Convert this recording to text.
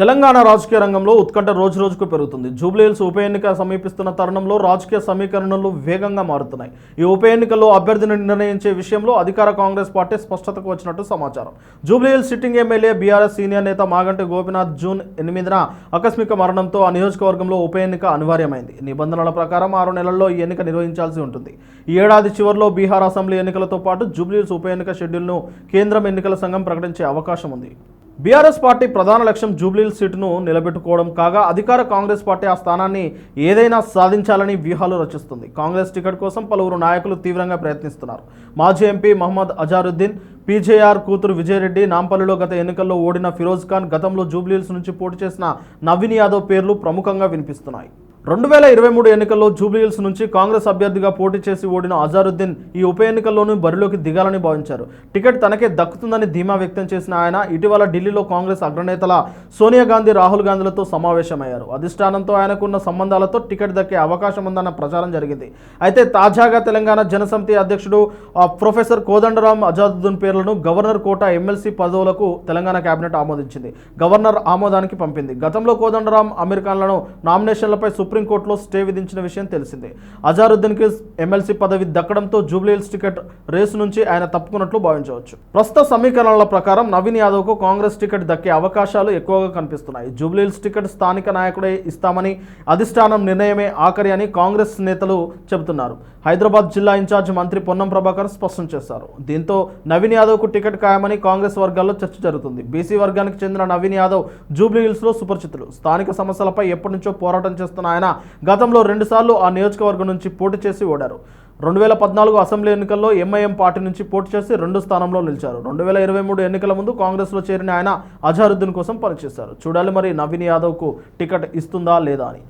తెలంగాణ రాజకీయ రంగంలో ఉత్కంఠ రోజు రోజుకు పెరుగుతుంది జూబ్లీహిల్స్ ఉప ఎన్నిక సమీపిస్తున్న తరుణంలో రాజకీయ సమీకరణలు వేగంగా మారుతున్నాయి. ఈ ఉప ఎన్నికల్లో అభ్యర్థిని నిర్ణయించే విషయంలో అధికార కాంగ్రెస్ పార్టీ స్పష్టతకు వచ్చినట్టు సమాచారం. Jubilee Hills sitting MLA BRS senior నేత మాగంటి గోపినాథ్ జూన్ ఎనిమిదిన ఆకస్మిక మరణంతో ఆ నియోజకవర్గంలో ఉప ఎన్నిక అనివార్యమైంది. నిబంధనల ప్రకారం ఆరు నెలల్లో ఈ ఎన్నిక నిర్వహించాల్సి ఉంటుంది. ఈ ఏడాది చివరిలో బీహార్ అసెంబ్లీ ఎన్నికలతో పాటు జూబ్లీహిల్స్ ఉప ఎన్నిక షెడ్యూల్ను కేంద్రం ఎన్నికల సంఘం ప్రకటించే అవకాశం ఉంది. బీఆర్ఎస్ పార్టీ ప్రధాన లక్ష్యం జూబ్లీల్ సీటును నిలబెట్టుకోవడం కాగా అధికార కాంగ్రెస్ పార్టీ ఆ స్థానాన్ని ఏదైనా సాధించాలని వ్యూహాలు రచిస్తుంది. కాంగ్రెస్ టికెట్ కోసం పలువురు నాయకులు తీవ్రంగా ప్రయత్నిస్తున్నారు. మాజీ ఎంపీ మహమ్మద్ అజారుద్దీన్ పీజేఆర్ కూతురు విజయరెడ్డి నాంపల్లిలో గత ఎన్నికల్లో ఓడిన ఫిరోజ్ ఖాన్ గతంలో జూబ్లీల్స్ నుంచి పోటీ చేసిన నవీన్ యాదవ్ పేర్లు ప్రముఖంగా వినిపిస్తున్నాయి. రెండు వేల ఇరవై మూడు ఎన్నికల్లో జూబ్లీహిల్స్ నుంచి కాంగ్రెస్ అభ్యర్థిగా పోటీ చేసి ఓడిన అజారుద్దీన్ ఈ ఉప ఎన్నికల్లోనూ బరిలోకి దిగాలని భావించారు. టికెట్ తనకే దక్కుతుందని ధీమా వ్యక్తం చేసిన ఆయన ఇటీవల ఢిల్లీలో కాంగ్రెస్ అగ్రనేతల సోనియా గాంధీ రాహుల్ గాంధీలతో సమావేశమయ్యారు. అధిష్టానంతో ఆయనకున్న సంబంధాలతో టికెట్ దక్కే అవకాశం ఉందన్న ప్రచారం జరిగింది. అయితే తాజాగా తెలంగాణ జనసమితి అధ్యక్షుడు ప్రొఫెసర్ కోదండరాం అజాదుద్దీన్ పేర్లను గవర్నర్ కోట ఎమ్మెల్సీ పదవులకు తెలంగాణ కేబినెట్ ఆమోదించింది. గవర్నర్ ఆమోదానికి పంపింది. గతంలో కోదండరాం అమీర్ ఖాన్లను నామినేషన్లపై సుప్రీంకోర్టులో స్టే విధించిన విషయం తెలిసిందే. అజారుద్దీన్కి ఎమ్మెల్సీ పదవి దక్కడంతో జూబ్లీహిల్స్ టికెట్ రేసు నుంచి ఆయన తప్పుకున్నట్లు భావించవచ్చు. ప్రస్తుత సమీకరణల ప్రకారం నవీన్ యాదవ్కు కాంగ్రెస్ టికెట్ దక్కే అవకాశాలు ఎక్కువగా కనిపిస్తున్నాయి. జూబ్లీహిల్స్ టికెట్ స్థానిక నాయకుడే ఇస్తామని అధిష్టానం నిర్ణయమే ఆఖరి అని కాంగ్రెస్ నేతలు చెబుతున్నారు. హైదరాబాద్ జిల్లా ఇన్ఛార్జ్ మంత్రి పొన్నం ప్రభాకర్ స్పష్టం చేశారు. దీంతో నవీన్ యాదవ్కు టికెట్ ఖాయమని కాంగ్రెస్ వర్గాల్లో చర్చ జరుగుతుంది. బీసీ వర్గానికి చెందిన నవీన్ యాదవ్ జూబ్లీహిల్స్లో సుపరిచితులు. స్థానిక సమస్యలపై ఎప్పటి నుంచో పోరాటం చేస్తున్న ఆయన ఆయన గతంలో రెండుసార్లు ఆ నియోజకవర్గం నుంచి పోటీ చేసి ఓడారు. రెండు వేల పద్నాలుగు అసెంబ్లీ ఎన్నికల్లో ఎంఐఎం పార్టీ నుంచి పోటీ చేసి రెండు స్థానంలో నిలిచారు. రెండు వేల ఇరవై మూడు ఎన్నికల ముందు కాంగ్రెస్లో చేరిన ఆయన అజారుద్దీన్ కోసం పనిచేశారు. చూడాలి మరి నవీన్ యాదవ్కు టికెట్ ఇస్తుందా లేదా అని.